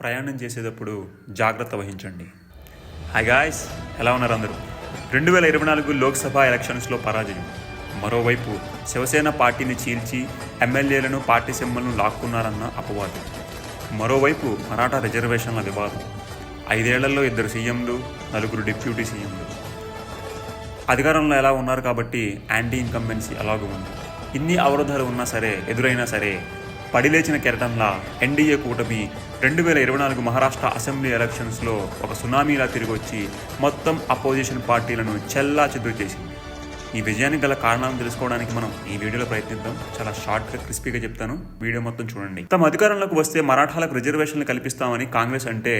ప్రయాణం చేసేటప్పుడు జాగ్రత్త వహించండి. హాయ్ గాయస్ ఎలా ఉన్నారు అందరూ? రెండు వేల ఇరవై నాలుగు లోక్సభ ఎలక్షన్స్లో పరాజయం. మరోవైపు శివసేన పార్టీని చీల్చి ఎమ్మెల్యేలను పార్టీ సింబల్ను లాక్కున్నారన్న అపవాదం. మరోవైపు మరాఠా రిజర్వేషన్ల వివాదం. ఐదేళ్ళలో ఇద్దరు సీఎంలు నలుగురు డిప్యూటీ సీఎంలు. అధికారంలో ఎలా ఉన్నారు కాబట్టి యాంటీ ఇన్కంబెన్సీ అలాగూ ఉంది. ఇన్ని అవరోధాలు ఉన్నా సరే ఎదురైనా సరే పడిలేచిన కెరటంలా ఎన్డీఏ కూటమి రెండు వేల ఇరవై నాలుగు మహారాష్ట్ర అసెంబ్లీ ఎలక్షన్స్లో ఒక సునామీలా తిరిగొచ్చి మొత్తం అపోజిషన్ పార్టీలను చెల్లా చెదురు చేసింది. ఈ విజయానికి గల కారణాలను తెలుసుకోవడానికి మనం ఈ వీడియోలో ప్రయత్నిద్దాం. చాలా షార్ట్గా క్రిస్పీగా చెప్తాను. వీడియో మొత్తం చూడండి. తమ అధికారంలోకి వస్తే మరాఠాలకు రిజర్వేషన్లు కల్పిస్తామని కాంగ్రెస్ అంటే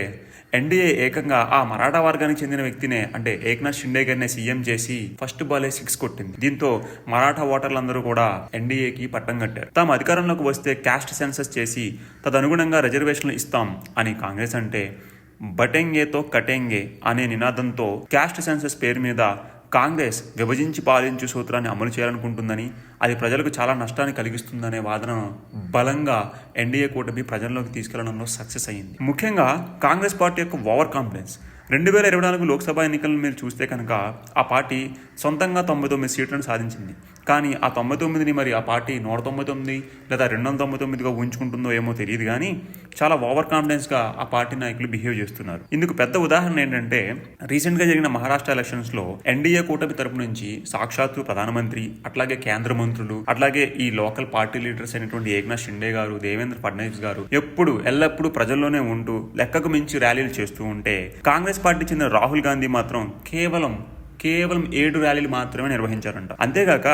ఎన్డీఏ ఏకంగా ఆ మరాఠా వర్గానికి చెందిన వ్యక్తినే అంటే ఏక్నాథ్ షిండే గారిని సీఎం చేసి ఫస్ట్ బాలే సిక్స్ కొట్టింది. దీంతో మరాఠా ఓటర్లందరూ కూడా ఎన్డీఏకి పట్టం కట్టారు. తాము అధికారంలోకి వస్తే క్యాస్ట్ సెన్సస్ చేసి తదనుగుణంగా రిజర్వేషన్లు ఇస్తాం అని కాంగ్రెస్ అంటే బటెంగేతో కటెంగే అనే నినాదంతో క్యాస్ట్ సెన్సస్ పేరు మీద కాంగ్రెస్ విభజించి పాలించు సూత్రాన్ని అమలు చేయాలనుకుంటుందని అది ప్రజలకు చాలా నష్టాన్ని కలిగిస్తుందనే వాదన బలంగా ఎన్డీఏ కూటమి ప్రజల్లోకి తీసుకెళ్ళడంలో సక్సెస్ అయ్యింది. ముఖ్యంగా కాంగ్రెస్ పార్టీ యొక్క ఓవర్ కాన్ఫిడెన్స్. రెండు వేల ఇరవై నాలుగు లోక్సభ ఎన్నికలను మీరు చూస్తే కనుక ఆ పార్టీ సొంతంగా తొంభై తొమ్మిది సీట్లను సాధించింది. కానీ ఆ తొంభై తొమ్మిదిని మరి ఆ పార్టీ నూట తొంభై తొమ్మిది లేదా రెండు వందల తొంభై తొమ్మిదిగా ఉంచుకుంటుందో ఏమో తెలియదు కానీ చాలా ఓవర్ కాన్ఫిడెన్స్గా ఆ పార్టీ నాయకులు బిహేవ్ చేస్తున్నారు. ఇందుకు పెద్ద ఉదాహరణ ఏంటంటే రీసెంట్గా జరిగిన మహారాష్ట్ర ఎలక్షన్స్లో ఎన్డీఏ కూటమి తరపు నుంచి సాక్షాత్తు ప్రధానమంత్రి అట్లాగే కేంద్ర మంత్రులు అట్లాగే ఈ లోకల్ పార్టీ లీడర్స్ అయినటువంటి ఏక్నాథ్ షిండే గారు దేవేంద్ర ఫడ్నవీస్ గారు ఎప్పుడు ఎల్లప్పుడూ ప్రజల్లోనే ఉంటూ లెక్కకు మించి ర్యాలీలు చేస్తూ ఉంటే కాంగ్రెస్ పార్టీ చెందిన రాహుల్ గాంధీ మాత్రం కేవలం కేవలం ఏడు ర్యాలీలు మాత్రమే నిర్వహించారంట. అంతేగాక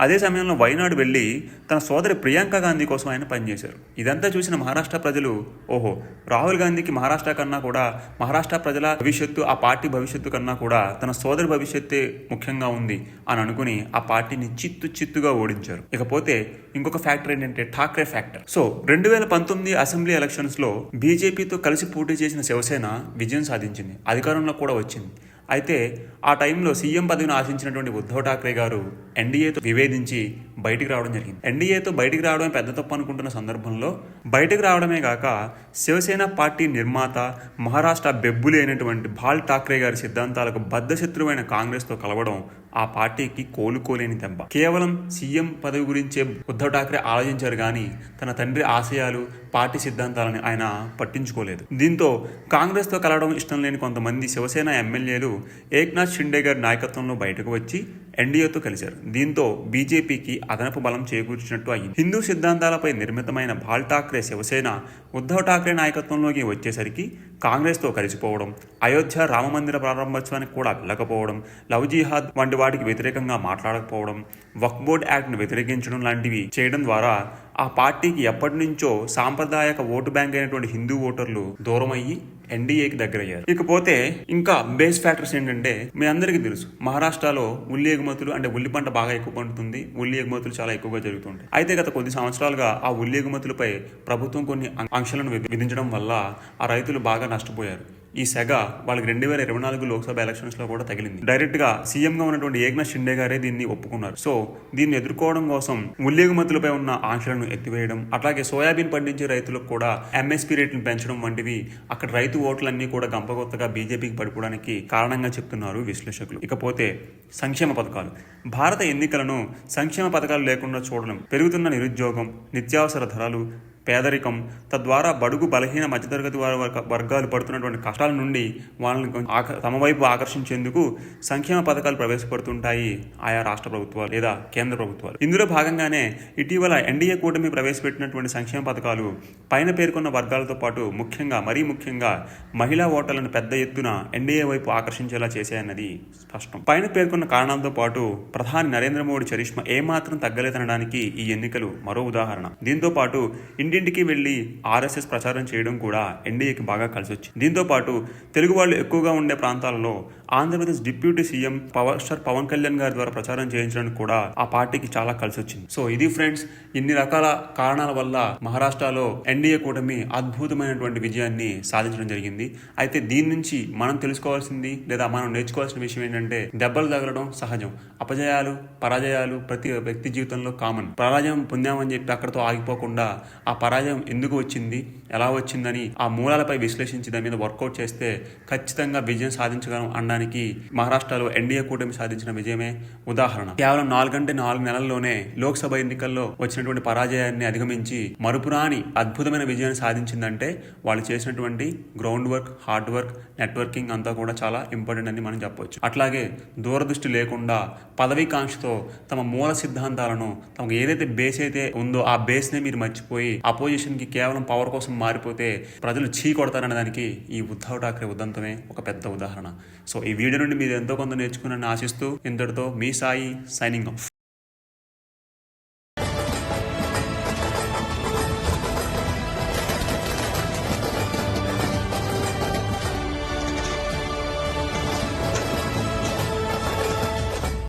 అదే సమయంలో వైనాడు వెళ్ళి తన సోదరి ప్రియాంక గాంధీ కోసం ఆయన పనిచేశారు. ఇదంతా చూసిన మహారాష్ట్ర ప్రజలు ఓహో రాహుల్ గాంధీకి మహారాష్ట్ర కన్నా కూడా మహారాష్ట్ర ప్రజల భవిష్యత్తు ఆ పార్టీ భవిష్యత్తు కన్నా కూడా తన సోదరి భవిష్యత్తే ముఖ్యంగా ఉంది అని అనుకుని ఆ పార్టీని చిత్తు చిత్తుగా ఓడించారు. ఇకపోతే ఇంకొక ఫ్యాక్టర్ ఏంటంటే ఠాక్రే ఫ్యాక్టర్. సో రెండు వేల పంతొమ్మిది అసెంబ్లీ ఎలక్షన్స్లో బీజేపీతో కలిసి పోటీ చేసిన శివసేన విజయం సాధించింది. అధికారంలో కూడా వచ్చింది. అయితే ఆ టైంలో సీఎం పదవిని ఆశించినటువంటి ఉద్ధవ్ ఠాక్రే గారు ఎన్డీఏతో వివేదించి బయటికి రావడం జరిగింది. ఎన్డీఏతో బయటికి రావడమే పెద్ద తప్పు అనుకుంటున్న సందర్భంలో బయటికి రావడమే కాక శివసేన పార్టీ నిర్మాత మహారాష్ట్ర బెబ్బులి అయినటువంటి బాల్ ఠాక్రే గారి సిద్ధాంతాలకు బద్ధశత్రువైన కాంగ్రెస్తో కలవడం ఆ పార్టీకి కోలుకోలేని దెబ్బ కేవలం సీఎం పదవి గురించే ఉద్ధవ్ ఠాక్రే ఆలోచించారు కానీ తన తండ్రి ఆశయాలు పార్టీ సిద్ధాంతాలని ఆయన పట్టించుకోలేదు. దీంతో కాంగ్రెస్తో కలవడం ఇష్టం లేని కొంతమంది శివసేన ఎమ్మెల్యేలు ఏక్నాథ్ షిండే గారి నాయకత్వంలో బయటకు వచ్చి ఎన్డీఏతో కలిశారు. దీంతో బీజేపీకి అదనపు బలం చేకూర్చినట్టు అయింది. హిందూ సిద్ధాంతాలపై నిర్మితమైన బాల్ ఠాక్రే శివసేన ఉద్ధవ్ ఠాక్రే నాయకత్వంలోకి వచ్చేసరికి కాంగ్రెస్తో కలిసిపోవడం అయోధ్య రామమందిర ప్రారంభోత్సవానికి కూడా వెళ్ళకపోవడం లవ్ జిహాద్ వంటి వాటికి వ్యతిరేకంగా మాట్లాడకపోవడం వక్ బోర్డ్ యాక్ట్ను వ్యతిరేకించడం లాంటివి చేయడం ద్వారా ఆ పార్టీకి ఎప్పటి నుంచో సాంప్రదాయక ఓటు బ్యాంక్ అయినటువంటి హిందూ ఓటర్లు దూరమయ్యి ఎన్డీఏకి దగ్గరయ్యారు. ఇకపోతే ఇంకా బేస్ ఫ్యాక్టర్స్ ఏంటంటే మీ అందరికీ తెలుసు మహారాష్ట్రలో ఉల్లి ఎగుమతులు అంటే ఉల్లి పంట బాగా ఎక్కువ పండుతుంది ఉల్లి ఎగుమతులు చాలా ఎక్కువగా జరుగుతుంటాయి. అయితే గత కొద్ది సంవత్సరాలుగా ఆ ఉల్లి ఎగుమతులపై ప్రభుత్వం కొన్ని ఆంక్షలను విధించడం వల్ల ఆ రైతులు బాగా నష్టపోయారు. ఈ సెగ వాళ్ళకి రెండు వేల ఇరవై నాలుగు లోక్సభ ఎలక్షన్స్లో కూడా తగిలింది. డైరెక్ట్గా ఉన్నటువంటి ఏక్నాథ్ షిండే గారే దీన్ని ఒప్పుకున్నారు. సో దీన్ని ఎదుర్కోవడం కోసం ఉల్లి ఉన్న ఆంక్షలను ఎత్తివేయడం అట్లాగే సోయాబీన్ పండించే రైతులకు కూడా ఎంఎస్పీ రేట్లను పెంచడం వంటివి అక్కడ రైతు ఓట్లన్నీ కూడా గంపగొత్తగా బీజేపీకి పడిపోవడానికి కారణంగా చెప్తున్నారు విశ్లేషకులు. ఇకపోతే సంక్షేమ పథకాలు. భారత ఎన్నికలను సంక్షేమ పథకాలు లేకుండా చూడడం పెరుగుతున్న నిరుద్యోగం నిత్యావసర ధరలు పేదరికం తద్వారా బడుగు బలహీన మధ్యతరగతి వారి వర్గాలు పడుతున్నటువంటి కష్టాల నుండి వాళ్ళని ఆక- తమ వైపు ఆకర్షించేందుకు సంక్షేమ పథకాలు ప్రవేశపెడుతుంటాయి ఆయా రాష్ట్ర ప్రభుత్వాలు లేదా కేంద్ర ప్రభుత్వాలు. ఇందులో భాగంగానే ఇటీవల ఎన్డీఏ కూటమి ప్రవేశపెట్టినటువంటి సంక్షేమ పథకాలు పైన పేర్కొన్న వర్గాలతో పాటు ముఖ్యంగా మరీ ముఖ్యంగా మహిళా ఓటర్లను పెద్ద ఎత్తున ఎన్డీఏ వైపు ఆకర్షించేలా చేశాయన్నది స్పష్టం. పైన పేర్కొన్న కారణాలతో పాటు ప్రధాని నరేంద్ర మోడీ చరిష్మా ఏమాత్రం తగ్గలేదనడానికి ఈ ఎన్నికలు మరో ఉదాహరణ. దీంతో పాటు ఇంటింటికి వెళ్ళి ఆర్ఎస్ఎస్ ప్రచారం చేయడం కూడా ఎన్డీఏకి బాగా కలిసొచ్చింది. దీంతో పాటు తెలుగు వాళ్ళు ఎక్కువగా ఉండే ప్రాంతాలలో Andhra Pradesh deputy CM power star Pawan Kalyan గారి ద్వారా ప్రచారం చేయించడానికి కూడా ఆ పార్టీకి చాలా కలిసి వచ్చింది సో ఇది ఫ్రెండ్స్ ఇన్ని రకాల కారణాల వల్ల మహారాష్ట్రలో ఎన్డీఏ కూటమి అద్భుతమైనటువంటి విజయాన్ని సాధించడం జరిగింది. అయితే దీని నుంచి మనం తెలుసుకోవాల్సింది లేదా మనం నేర్చుకోవాల్సిన విషయం ఏంటంటే దెబ్బలు తగలడం సహజం. అపజయాలు పరాజయాలు ప్రతి వ్యక్తి జీవితంలో కామన్. పరాజయం పొందామని చెప్పి అక్కడతో ఆగిపోకుండా ఆ పరాజయం ఎందుకు వచ్చింది ఎలా వచ్చిందని ఆ మూలాలపై విశ్లేషించి దాని మీద వర్కౌట్ చేస్తే ఖచ్చితంగా విజయం సాధించగలం అనడానికి మహారాష్ట్రలో ఎన్డీఏ కూటమి సాధించిన విజయమే ఉదాహరణ. కేవలం నాలుగంటే నాలుగు నెలల్లోనే లోక్సభ ఎన్నికల్లో వచ్చినటువంటి పరాజయాన్ని అధిగమించి మరుపురాని అద్భుతమైన విజయాన్ని సాధించిందంటే వాళ్ళు చేసినటువంటి ground work hard work networking అంతా కూడా చాలా ఇంపార్టెంట్ అని మనం చెప్పవచ్చు అట్లాగే దూరదృష్టి లేకుండా పదవీకాంక్షతో తమ మూల సిద్ధాంతాలను తమకు ఏదైతే బేస్ అయితే ఉందో ఆ బేస్ నే మీరు మర్చిపోయి అపోజిషన్కి కేవలం పవర్ కోసం మారిపోతే ప్రజలు చీ కొడతారనే దానికి ఈ ఉద్ధవ్ ఠాక్రే ఉదంతమే ఒక పెద్ద ఉదాహరణ. సో ఈ వీడియో నుండి మీరు ఎంతో కొంత నేర్చుకున్నారని ఆశిస్తూ ఇంతటితో మీ సాయి సైనింగ్ ఆఫ్.